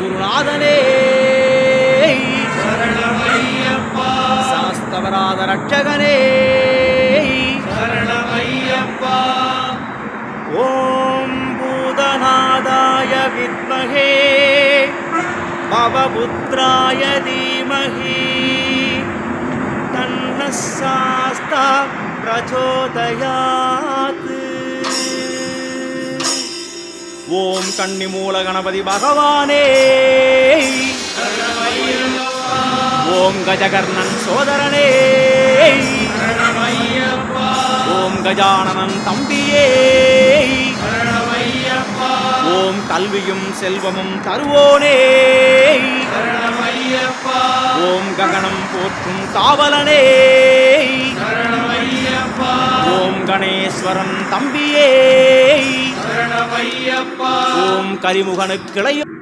குருநாதனே. சாஸ்தவராத ரட்சகனே. ஓம் பூதநாதாய வித்மகே. பவபுத்ராய தீமகி. தன்ன சாஸ்தா பிரச்சோதயாத் ஓம் கண்ணி மூல கணபதி பகவானே. ஓம் கஜகர்ணன் சோதரனே. ஓம் கஜானனன் தம்பியே. ஓம் கல்வியும் செல்வமும் தருவோனே. ஓம் ககனம் போற்றும் காவலனே. ஓம் கணேஸ்வரன் தம்பியே. ஓம் கரிமுகனுக்கிளையும்